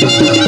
चाल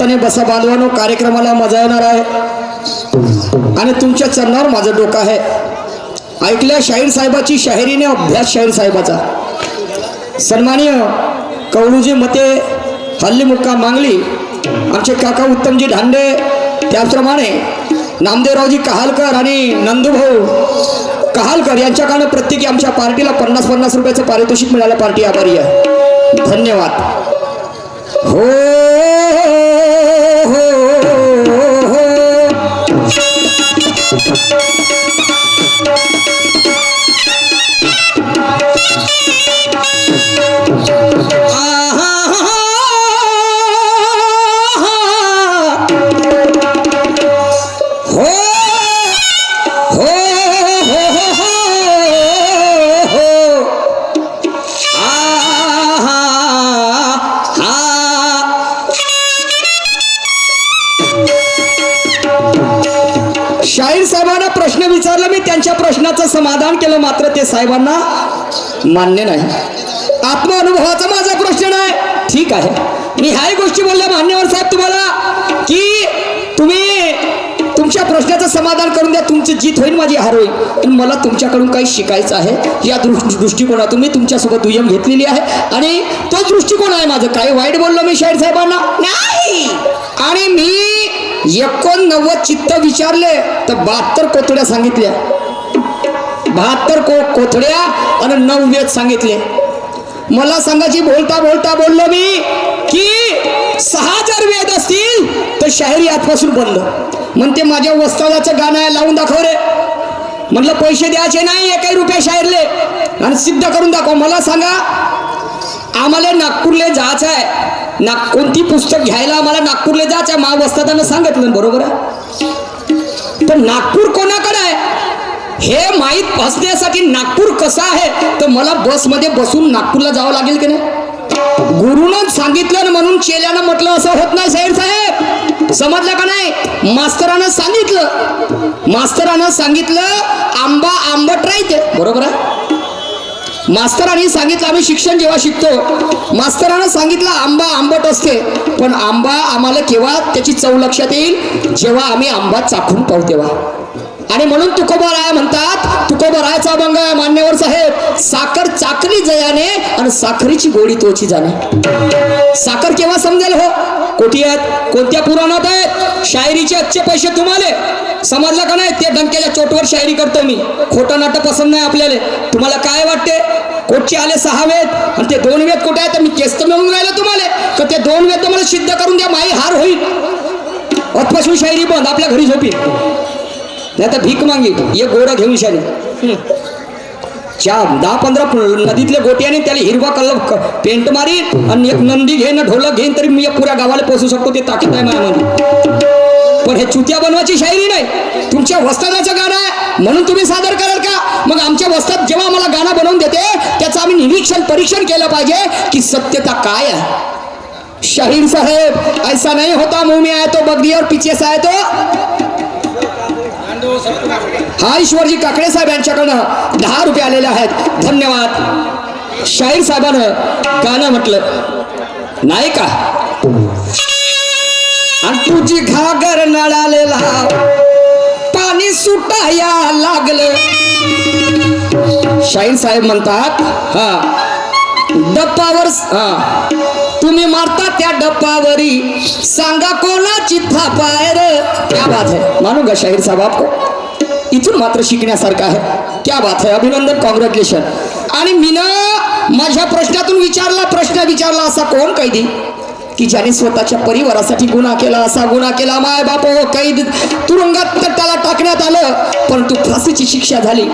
शांत बसा बांधवानो कार्यक्रमाला मजा येणार आहे. आणि तुमच्या चरणावर माझं डोकं आहे. ऐकल्या शाहीर साहेबाची शाहिरीने अभ्यास शाहीर साहेबाचा. सन्मानीय कवळूजी मते हल्ली मुक्का मांगली आमचे काका उत्तमजी ढांडे त्याचप्रमाणे नामदेवरावजी कहालकर आणि नंदूभाऊ कहालकर यांच्याकडनं प्रत्येकी आमच्या पार्टीला पन्नास पन्नास रुपयाचं पारितोषिक मिळालं. पार्टी आभारी आहे. धन्यवाद. हो साहेबांना मान्य नाही. आत्मानुभवाचा माझा प्रश्न नाही ठीक आहे. मी ह्याही गोष्टी बोलल्या मान्यवर साहेब तुम्हाला की तुम्ही तुमच्या प्रश्नाचं समाधान करून द्या. तुमची जीत होईल माझी हार होईल. पण मला तुमच्याकडून काही शिकायचं आहे. या दृष्टी दृष्टिकोनातून मी तुमच्यासोबत दुय्यम घेतलेली आहे. आणि तो दृष्टिकोन आहे माझं. काही वाईट बोललो मी शाहीर साहेबांना? नाही! आणि मी एकोणनव्वद चित्त विचारले तर बहात्तर कोतड्या सांगितल्या. बहात्तर को कोथड्या आणि नऊ वेद सांगितले. मला सांगायची बोलता बोलता बोललो मी की सहा जर वेद असतील तर शाहिरी आजपासून बंद म्हणते माझ्या वस्तादाचं गाणं आहे लावून दाखव रे. म्हटलं पैसे द्यायचे नाही एकही रुपये शाहिरले आणि सिद्ध करून दाखव. मला सांगा आम्हाला नागपूरला जायचं आहे. ना कोणती पुस्तक घ्यायला आम्हाला नागपूरला जायचं आहे? मा वस्तादानं सांगितलं बरोबर आहे? तर नागपूर कोणाकडे आहे? हे माहीत असण्यासाठी नागपूर कसं आहे? तर मला बसमध्ये बसून नागपूरला जावं लागेल की नाही? गुरुनं सांगितलं म्हणून चेल्यानं म्हटलं असं होत नाही साहेब साहेब. समजलं का नाही? मास्तरानं सांगितलं. मास्तरानं सांगितलं आंबा आंबट राहते. बरोबर आहे? मास्तरांनी सांगितलं आम्ही शिक्षण जेव्हा शिकतो मास्तरानं सांगितलं आंबा आंबट असते. पण आंबा आम्हाला केव्हा त्याची चव लक्षात येईल? जेव्हा आम्ही आंबा चाखून पाहू तेव्हा. आणि म्हणून तुकोबराय म्हणतात तुकोबरायचा अभंग आहे मान्यवर साहेब. साखर चाकली जयाने आणि साखरीची गोडी तोची जाणे. साखर केव्हा समजेल हो? कोठी आहेत? कोणत्या पुराणात आहेत? शायरीचे अच्छे पैसे तुम्हाला. समजलं का नाही? ते डंक्याच्या चोटवर शायरी करतो मी. खोटं नाटक पसंत नाही आपल्याला. तुम्हाला काय वाटते? कोटचे आले सहा वेद? आणि ते दोन वेद कुठे आहेत? तर मी केस तर मिळून राहिलं तुम्हाला. का ते दोन वेद तुम्हाला सिद्ध करून द्या? माई हार होईल. अत्पासून शायरी बंद. आपल्या घरी झोपी. नाही तर भीक मागित एक गोडा घेऊन शाली चार दहा पंधरा नदीतल्या नदीतले गोट्याने त्याला हिरवा कलर पेंट मारीन आणि एक नंदी घेईन ढोलक घेईन तरी मी पुऱ्या गावाला पोचू शकतो ते ताकीद आहे माझ्यामध्ये. पण हे चुत्या बनवायची शायरी नाही. तुमच्या वस्तादाचं गाणं आहे म्हणून तुम्ही सादर कराल का? मग आमच्या वस्तात जेव्हा आम्हाला गाणं बनवून देते त्याचं आम्ही निरीक्षण परीक्षण केलं पाहिजे की सत्यता काय आहे. शाहीर साहेब ऐसा नाही होता मुंह में तो बगड़ी और पीछे से तो. हा ईश्वरजी काकडे साहेब यांच्याकडनं दहा रुपये आलेले आहेत. धन्यवाद. शाहीर साहेबानं गाणं म्हटलं. नाही का? आणि तुझी घागर नळालेला पाणी सुटाया लागलं. शाहीर साहेब म्हणतात हा डप्पावर हा. तुम्ही मारता त्या डप्पावरी सांगा कोणाची थापायर क्या बात है. मानू का शाहीर साहब आपको. इथून मात्र शिकण्यासारखं आहे. क्या बात है. अभिनंदन कॉंग्रॅच्युलेशन आणि मीनं माझ्या प्रश्नातून विचारला प्रश्न विचारला असा कोण कैदी? की ज्याने स्वतःच्या परिवारासाठी गुन्हा केला असा गुन्हा केला. माय बाप हो कैद. तुरुंगात त्याला टाकण्यात आलं परंतु फाशीची शिक्षा झाली.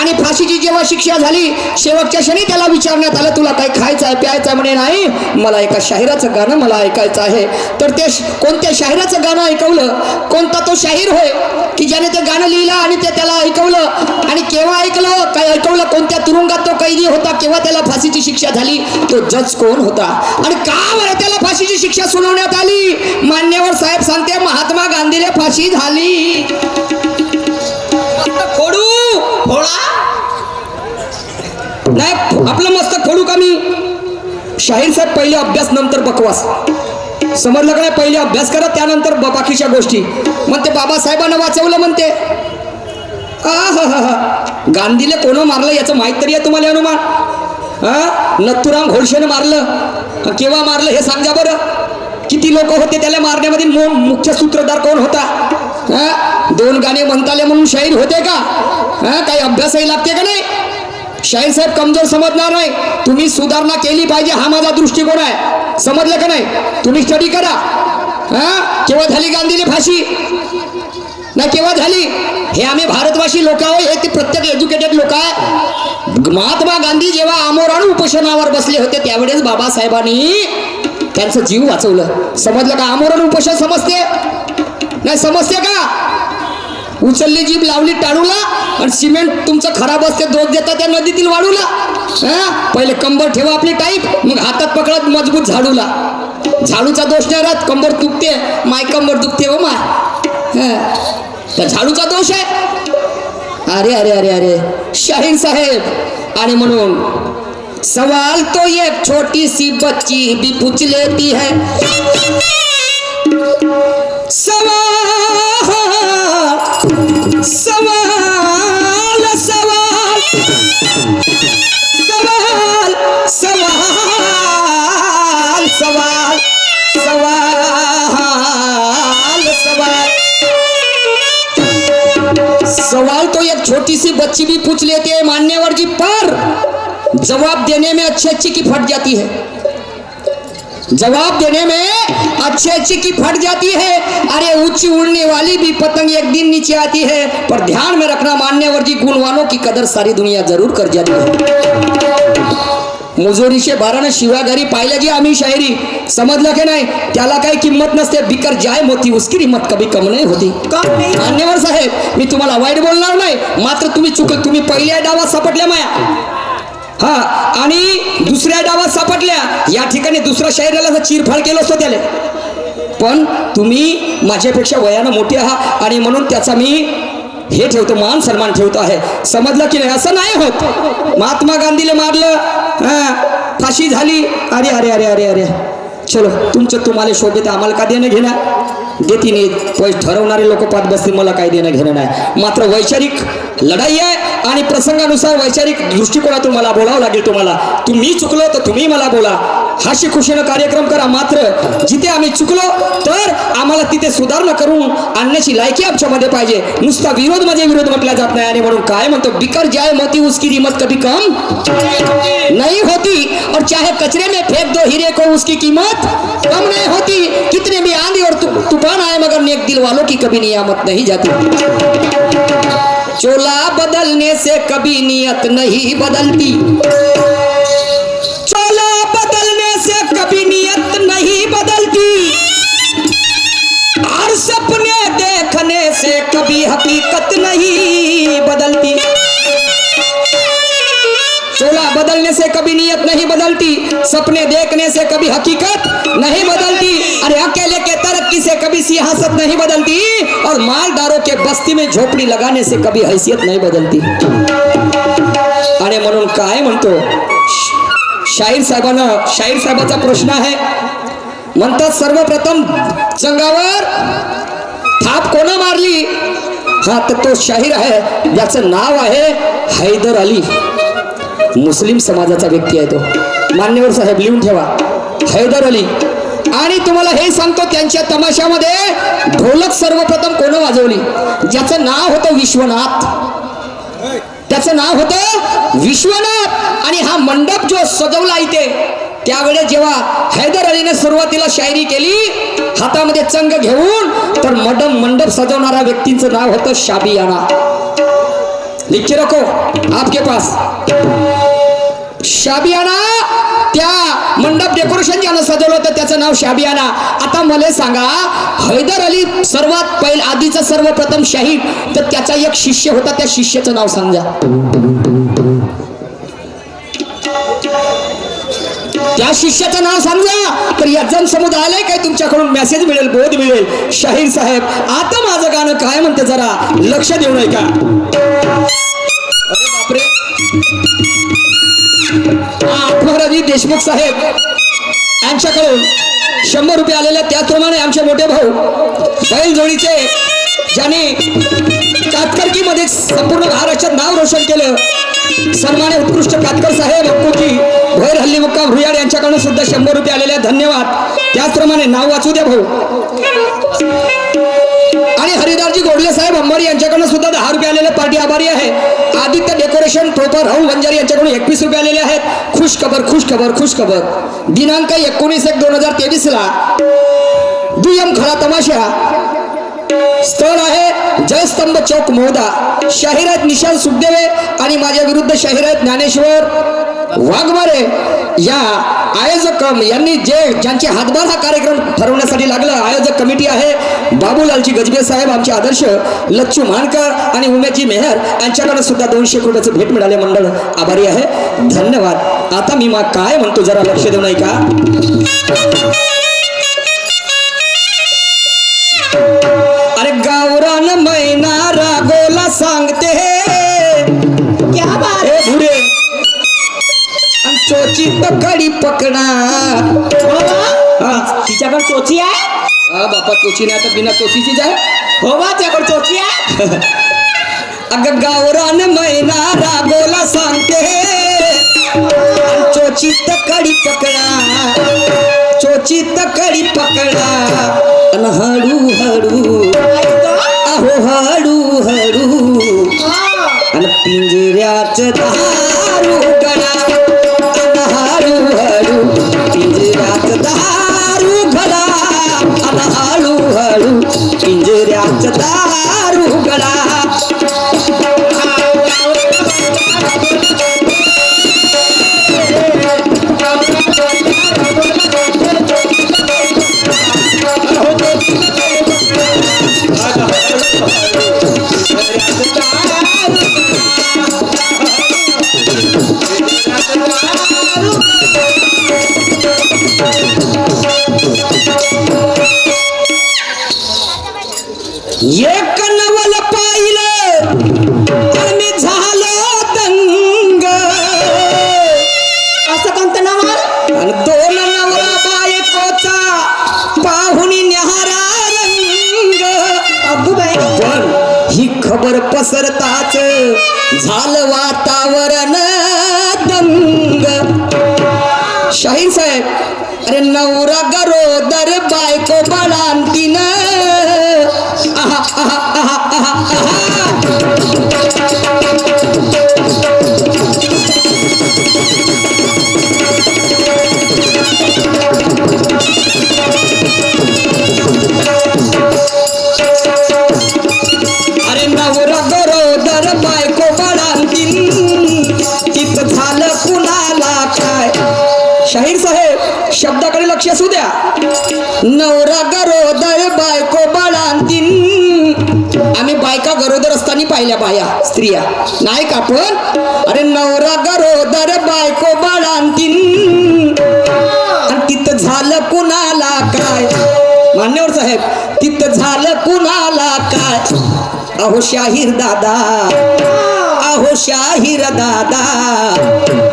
आणि फाशीची जेव्हा शिक्षा झाली शेवटच्या क्षणी त्याला विचारण्यात आलं तुला काय खायचं आहे प्यायचं आहे म्हणे नाही मला एका शाहिराचं गाणं मला ऐकायचं आहे. तर ते कोणत्या शाहिराचं गाणं ऐकवलं? कोणता तो शाहीर होय? की ज्याने ते गाणं लिहिलं आणि ते त्याला ऐकवलं? आणि केव्हा ऐकलं? काय ऐकवलं? कोणत्या तुरुंगात तो कैदी होता? केव्हा त्याला फाशीची शिक्षा झाली? तो जज कोण होता? आणि का बरं त्याला फाशीची शिक्षा सुनावण्यात आली? मान्यवर साहेब सांगते महात्मा गांधीला फाशी झाली. नाही आपलं मस्त फोडू का मी? शाहीर साहेब पहिले अभ्यास नंतर बकवास. समजलं का नाही? पहिले अभ्यास करा त्यानंतर ब- बाकीच्या गोष्टी. मग ते बाबासाहेबांना वाचवलं म्हणते. आहाहाहा. गांधीला कोण मारलं याचं माहीत तरी आहे तुम्हाला अनुमान हा नथुराम घोडशेनं मारलं. केव्हा मारलं हे सांगा बरं. किती लोक होते त्याला मारण्यामध्ये? मो- मुख्य सूत्रधार कोण होता? हा दोन गाणे म्हणताले म्हणून शाहीर होते का? हा काही अभ्यासही लागते का नाही? शाहीर साहेब कमजोर समजणार नाही. तुम्ही सुधारणा केली पाहिजे हा माझा दृष्टिकोन आहे. समजलं का नाही? तुम्ही स्टडी करा. हा? केव्हा झाली गांधीने फाशी? नाही केव्हा झाली? हे आम्ही भारतवासी लोक आहोत हे ते प्रत्येक एज्युकेटेड लोक आहे. महात्मा गांधी जेव्हा आमोराण उपोषणावर बसले होते त्यावेळेस बाबासाहेबांनी त्यांचं जीव वाचवलं. समजलं का? आमोरण उपोषण समजते? नाही समजते का? उचलली जीभ लावली टाळूला आणि सिमेंट तुमचं खराब असते दोष देता त्या नदीतील वाढूला हा? पहिले कंबर ठेवा आपली टाईप मग हातात पकडत मजबूत झाडूला. झाडूचा दोष नाही राहत कंबर दुखते माय कंबर दुखते हो माय. तर झाडूचा दोष आहे. अरे अरे अरे अरे. शाहीर साहेब आणि म्हणून सवाल तो एक छोटी सी बच्ची भी पूछ लेती है. सवाल सवाल सवाल। सवाल सवाल सवाल सवाल सवाल। सवाल तो एक छोटी सी बच्ची भी पूछ लेती है, मान्यवर जी, पर जवाब देने में अच्छी अच्छी की फट जाती है। जवाब देने में अच्छी अच्छी की फट जाती है। अरे ऊंची उड़ने वाली भी पतंग एक दिन नीचे आती है। पर ध्यान में रखना मान्यवर जी गुणवानों की कदर सारी दुनिया जरूर कर जाती है। मुजोरीशे बारानं शिव्या घरी पाहिल्या जी आम्ही शायरी। समजलं की नाही? त्याला काही किंमत नसते बिकर जाय मोती उसकी हिंमत कभी कम नाही होती। मान्यवर साहेब मी तुम्हाला वाईट बोलणार नाही मात्र तुम्ही चुक तुम्ही पहिल्या डावात सापडल्या माया। हा आणि दुसऱ्या डावात सापडल्या. या ठिकाणी दुसऱ्या शरीराला चिरफाड केलं असतं त्याला. पण तुम्ही माझ्यापेक्षा वयानं मोठे आहात आणि म्हणून त्याचा मी हे ठेवतो मान सन्मान ठेवतो आहे. समजलं की नाही? असं नाही होत. महात्मा गांधीला मारलं. फाशी झाली. अरे अरे अरे अरे अरे. चलो तुमचं तुम्हाला शोभेत आम्हाला का देणं घेणार देती नाही ठरवणारे लोक पाहत बसतील मला काही देणं घेणं नाही. मात्र वैचारिक लढाई आहे आणि प्रसंगानुसार वैचारिक दृष्टिकोनातून मला बोलावं लागेल तुम्हाला. तुम्ही चुकलो तर तुम्ही मला बोला. हाशी खुशीनं कार्यक्रम करा. मात्र जिथे आम्ही चुकलो, तर आम्हाला तिथे सुधारणा करून आणण्याची लायकी आमच्यामध्ये पाहिजे. नुसता विरोध म्हणजे विरोध म्हटला जात नाही आणि म्हणून काय म्हणतो? बिकर जाय मोती उसकी कीमत कभी कम नहीं होती. और चाहे कचरे में फेंक दो हीरे को, उसकी कीमत कम नहीं होती. कितने भी आंधी और तूफ़ान आए, मगर नेक दिल वालों की कभी नियामत नहीं जाती. चोला बदलने से कभी नियत नहीं बदलती. कभी नहीं बदलती। और सपने देखने से कभी हकीकत नहीं बदलती। चोला बदलने से कभी नियत नहीं बदलती, सपने देखने से कभी हकीकत नहीं बदलती, अरे अकेले के तरक्की से कभी सियासत नहीं बदलती, और मालदारों के बस्ती में झोपड़ी लगाने से कभी हैसियत नहीं बदलती। आणि म्हणून काय श- शाहीर साहेबांना शाहीर साहेबाचा प्रश्न आहे. म्हणतात सर्वप्रथम जंगावर थाप कोणा मारली? हा तर तो शाहीर आहे. ज्याचं नाव आहे हैदर अली. मुस्लिम समाजाचा व्यक्ती आहे तो. मान्यवर साहेब लिहून ठेवा. हैदर अली. आणि तुम्हाला हे सांगतो त्यांच्या तमाशामध्ये ढोलक सर्वप्रथम कोण वाजवली? ज्याचं नाव होतं विश्वनाथ. त्याचं नाव होतं विश्वनाथ. आणि हा मंडप जो सजवला इथे त्यावेळेस जेव्हा हैदर अलीने सुरुवातीला शायरी केली हातामध्ये चंग घेऊन तर मडम मंडप सजवणाऱ्या व्यक्तींचं नाव होतं शाबियाना. लिखी रखो आपके पास. शाबियाना त्या मंडप डेकोरेशन ज्यानं सजवलं होतं त्याचं नाव शाबियाना. आता मला सांगा हैदर अली सर्वात पहिल आधीचा सर्वप्रथम शाहीद तर त्याचा एक शिष्य होता त्या शिष्याचं नाव सांगा. त्या शिष्याचं नाव सांगा. तर या जन समुदायाला काही तुमच्याकडून मेसेज मिळेल बोध मिळेल. शाहीर साहेब आता माझं गाणं काय म्हणते जरा लक्ष देऊ नये का अरे बापरे. आत्मराजी देशमुख साहेब यांच्याकडून शंभर रुपये आलेले त्याचप्रमाणे आमचे मोठे भाऊ बैलजोडीचे ज्यांनी कातकरकीमध्ये संपूर्ण महाराष्ट्रात नाव रोशन केलं. सन्मान्य उत्कृष्ट कातकर साहेब अप्पूजी भैर हल्ली मुक्काम भुयाड यांच्याकडून सुद्धा शंभर रुपये आलेले आहेत. धन्यवाद. त्याचप्रमाणे नाव वाचू द्या भाऊ. आणि हरिदारजी गोडले साहेब अंबारी यांच्याकडून सुद्धा दहा रुपये आलेले पार्टी आभारी आहे. आदित्य डेकोरेशन प्रोपर राहुल बंजारी यांच्याकडून एकवीस रुपये आलेले आहेत. खुश खबर खुश खबर खुश खबर. दिनांक एकोणीस एक दोन हजार तेवीस ला दुय्यम खरा तमाशा. स्थळ आहे जयस्तंभ चौक मोहदा. शाहीर आहेत निशांत सुखदेवे आणि माझ्या विरुद्ध शाहीर आहेत ज्ञानेश्वर वाघमारे या आयोजक यांनी जे ज्यांचे हातभार हा कार्यक्रम ठरवण्यासाठी लागला आयोजक कमिटी आहे बाबूलालजी गजबे साहेब आमचे आदर्श लच्छू मानकर आणि उमेदजी मेहर यांच्याकडे सुद्धा दोनशे रुपयाचं भेट मिळाले. मंडळ आभारी आहे. धन्यवाद. आता मी मग काय म्हणतो जरा लक्ष देऊ नाही का चोची कडी पकडा हा. तिच्याकडे चोची आहे? हा बापा चोची नाही आता बिना चोचीचीच आहे. हो बा त्याकडे चोची आहे? अगं गावरान मैना रागोला सांगते. आणि चोची कडी पकडा चोची कडी पकडा आणि हळू हळू. अहो हळू हळू. पिंजऱ्याच दारू Sadaha पसरताच झालं वातावरण दंग. शाहीर साहेब अरे नवरा नवरा गरोदर बायको बाळांतीन. आम्ही बायका गरोदर असताना पाहिल्या बाया स्त्रिया. नाही का पण? अरे नवरा गरोदर बायको बाळांतीन. आणि तिथं झालं कुणाला काय? मान्यवर साहेब तिथं झालं कुणाला काय? अहो शाहीर दादा. हो शाहीर दादा.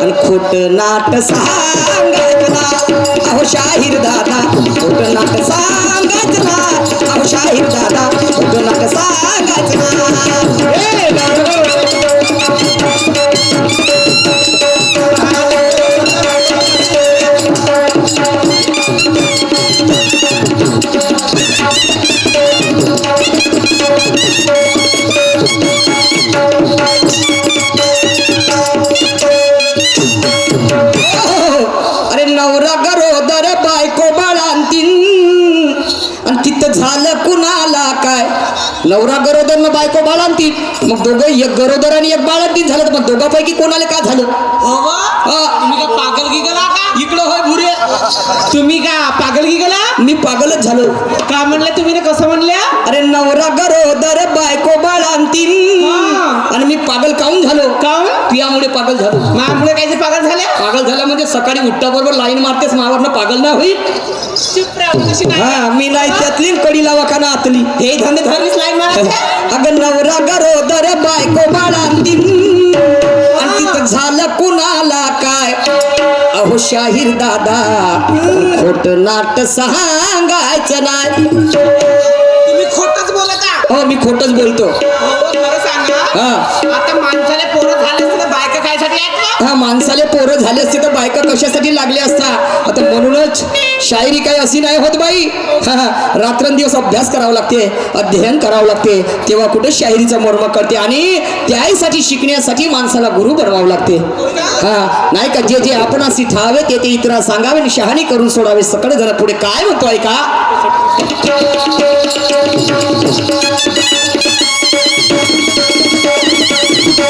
आणि खोट नाट सांगायचं अहो शाहीर दादा खोट नाट सांगायचं अहो शाहीर दादा खोट नाट सांगायचं मग दोघं एक गरोदर आणि एक बाळांतीन झालं मग दोघांपैकी कोणाला का झालं? हा, तुम्ही का पागल की गेला का? इकडं होय भुरे. तुम्ही का पागल की गेला मी पागलच झालो. का म्हणले तुम्ही ना? कसं म्हणल्या? अरे नवरा गरोदर बायको बाळांतीन. आणि मी पागल काऊन झालो? काऊन? पियामुळे पागल झालो. मामुळे कायचे पागल झाले पागल झाला म्हणजे सकाळी उठता बरोबर लाईन मारतेस मावरनं पागल नाही होईल. हा मी नाही त्यातली कडी लावा का ना आतली. हे धंदे धरलीच लाईन अगं नवरा गरोदर बायको बाळांतीन आणि तिथं झालं कुणाला काय? अहो शाहीर दादा खोट नाट सांगायचं नाही. तुम्ही खोटच बोलता. हो मी खोटच बोलतो. हो, कायसाठी हा माणसाले पोरं झाले असते तर बायका कशासाठी लागल्या असता? आता म्हणूनच शायरी काही अशी नाही होत बाई. हा, रात्रंदिवस अभ्यास करावा लागते अध्ययन करावं लागते तेव्हा कुठे शायरीचा मर्म करते आणि त्याहीसाठी शिकण्यासाठी माणसाला गुरु बनवावं लागते. हा नाही का? जे जे आपण अशी ठावे ते ते इतरा सांगावे आणि शहाणी करून सोडावे. सकळ जरा पुढे काय म्हणतो ऐका?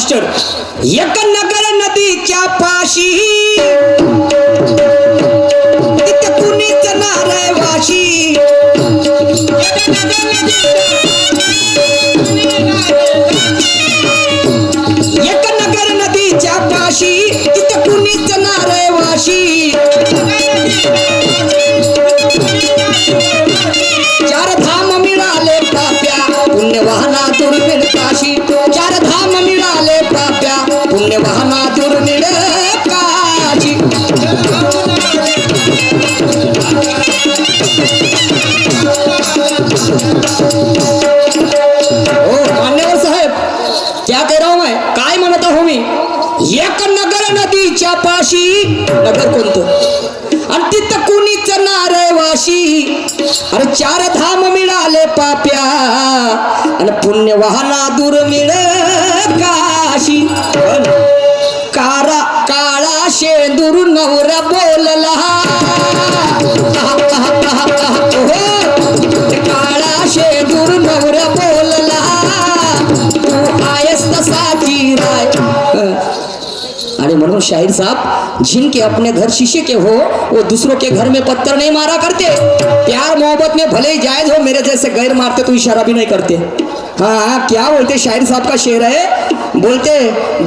మాస్టర్ ఎక్క नगर कोणतं. आणि तिथं कुणीच नारवाशी अरे चार धाम मिळाले पाप्या. आणि पुण्य वाहना दुर्मिळ म्हणून शाहिर साहब जिनके अपने घर शीशे के हो वो दूसरों के घर में पत्थर नहीं मारा करते। प्यार मोहब्बत में भले ही जायज हो मेरे जैसे गैर मारते तो इशारा भी नहीं करते। हाँ हाँ क्या बोलते शाहिर साहब का शेर है? बोलते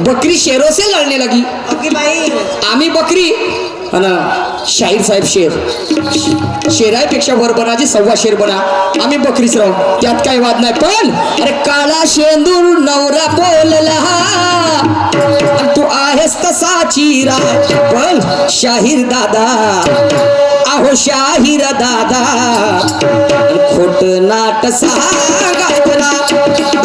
बकरी शेरों से लड़ने लगी। बाई आम्ही बकरी आणि शाहीर साहेब शेर. शेरायपेक्षा वर बनाचे सव्वा शेर बना. आम्ही बकरीच राहू. त्यात काही वाद नाही. पण अरे काळा शेंदूर नवरा बोलला. तू आहेस तसा चिरा. पण शाहीर दादा. आहो शाहीर दादा. खोट नाट सांगायचं ना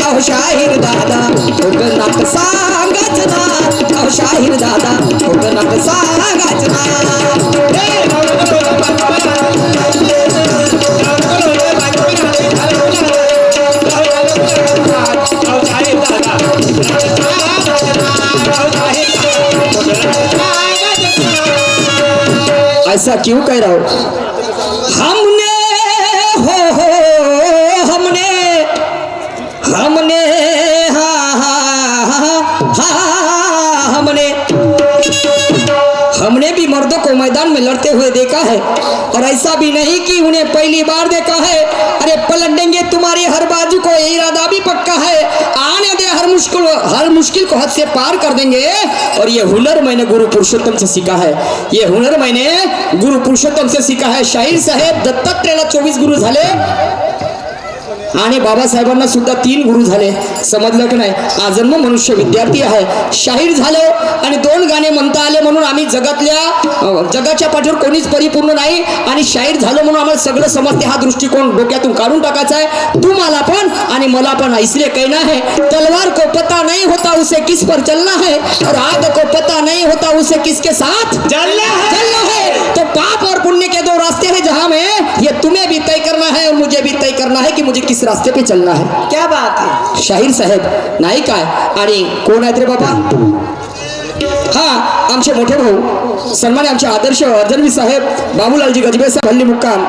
अहो शाहीर दादा. खोट नाट सांगायचं ना अहो शाहीर दादा. खोट नाट सांगायचं ना ऐसा क्यों कह रहा हो? हमने, हो हो, हमने हमने, हा हमने हमने भी मर्दों को मैदान में लड़ते हुए देखा है और ऐसा भी नहीं कि उन्हें पहली बार हर मुश्किल को हद से पार कर देंगे। और ये हुनर मैंने गुरु पुरुषोत्तम से सीखा है। ये हुनर मैंने गुरु पुरुषोत्तम से सीखा है। शाहीर साहेब दत्तात्रेयला चोवीस गुरु झाले। आणि बाबासाहेबांना सुद्धा तीन गुरु झाले. समजलं की नाही? आजन्म मनुष्य विद्यार्थी आहे. शाहीर झालो आणि दोन गाणे म्हणता आले म्हणून आम्ही जगातल्या जगाच्या पाठीवर कोणीच परिपूर्ण नाही आणि शाहीर झालो म्हणून आम्हाला सगळं समजते हा दृष्टिकोन डोक्यातून काढून टाकायचा आहे. तुम्हाला पण आणि मला पण इसलिए कहना है तलवार को पता नहीं होता उसे किस पर चलना है. और आग को पता नहीं होता उसे किसके साथ चलना है। चलना है. तो पाप और पुण्य के दो रास्ते हैं जहां में ये तुम्हें भी तय करना है और मुझे भी तय करना है कि मुझे किस रास्ते पे चलना है। क्या बात है? शाहीर साहेब नाही काय आणि कोण आहेत रे बाबा? हा आमचे मोठे भाऊ। सन्मान्य आमचे आदर्श अर्जनवी साहेब बाबूलालजी गजबे साहेब हल्ली मुक्काम।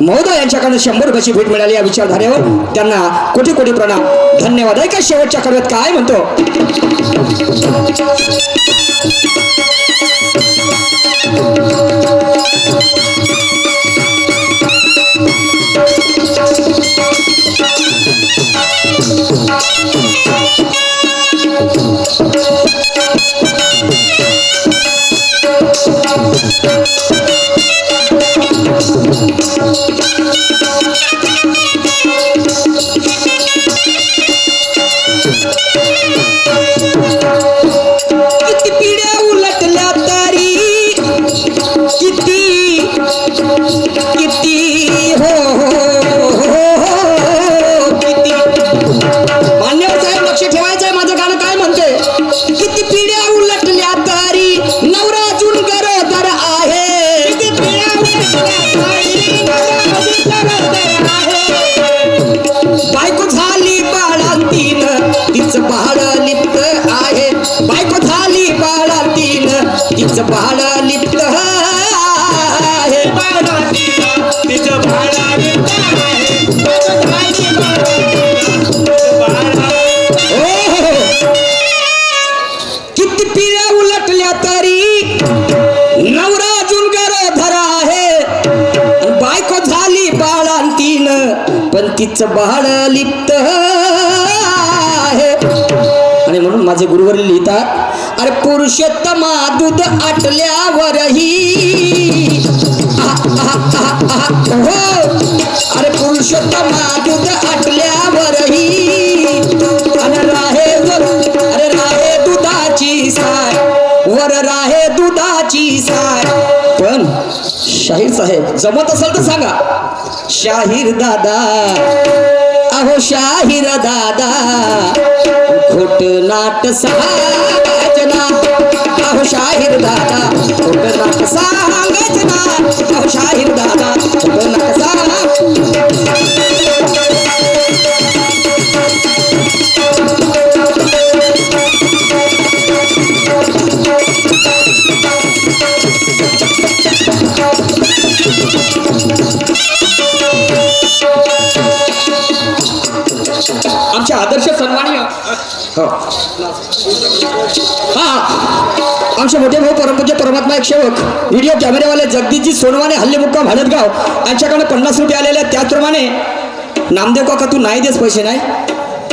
महोदय यांच्याकडनं शंभर रुपयाची भेट मिळाली या विचारधारेवर. त्यांना कोटी कोटी प्रणाम. धन्यवाद. ऐका शेवटच्या कडव्यात काय म्हणतो? तिचं लिप्त आहे तिचं भाडा किती पिऱ्या उलटल्या तरी नवरा जुलगर धरा आहे बायको झाली बाळांतीन पण तिचं बाळ लिप्त आहे आणि म्हणून माझे गुरुवर लिहितात अरे पुरुषोत्तमा दूध आटल्यावरही. हो. अरे पुरुषोत्तमा दूध आटल्यावरही. अरे राहे वर अरे राहे दुधाची साय वर राहे दुधाची साय पण शाहीर साहेब जमत असेल तर सांगा. शाहीर दादा. अहो शाहीर दादा खोट नाट सहाजना अहो शाहीर दादा खोट नाट सहाजना अहो शाहीर दादा खोट नाट सहा आमचे आदर्श सन्माननीय हो. हा आमचे मोठे भाऊ परमपूज्य परमात्मा एक सेवक व्हिडिओ कॅमेरेवाले जगदीशजी सोनवाने हल्ले मुक्काम हलतगाव. यांच्याकडे पन्नास रुपये आलेले आहेत. त्याचप्रमाणे नामदेव काका तू नाही देस पैसे नाही?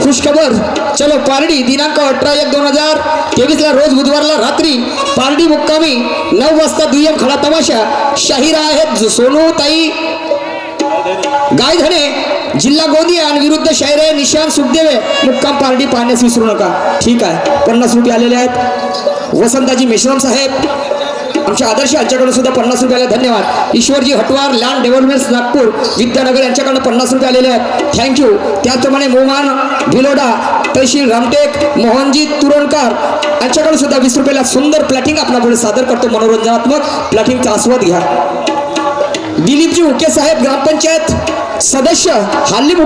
खुश खबर. चलो पारडी दिनांक अठरा एक दोन हजार तेवीसला रोज बुधवारला रात्री पारडी मुक्कामी नऊ वाजता दुय्यम खडा तमाशा. शाहीर आहेत सोनू ताई. गायधणे जिल्हा गोंदिया आणि विरुद्ध शाहीर आहे निशांत सुखदेवे मुक्काम पार्टी पाहण्यास विसरू नका. ठीक आहे. पन्नास रुपये आलेले आहेत. वसंताजी मेश्राम साहेब आमच्या आदर्श यांच्याकडून सुद्धा पन्नास रुपये आले. धन्यवाद. ईश्वरजी हटवार लँड डेव्हलपमेंट नागपूर विद्यानगर यांच्याकडून पन्नास रुपये आलेले आहेत. थँक्यू त्याचप्रमाणे मोहन भिलोडा तहसील रामटेक मोहनजी तुरणकर यांच्याकडून सुद्धा वीस रुपयाला सुंदर प्लॅटिंग आपल्यापुढे सादर करतो. मनोरंजनात्मक प्लॅटिंगचा आस्वाद घ्या. दिलीपजी उके साहेब ग्रामपंचायत. सदस्य हल्ली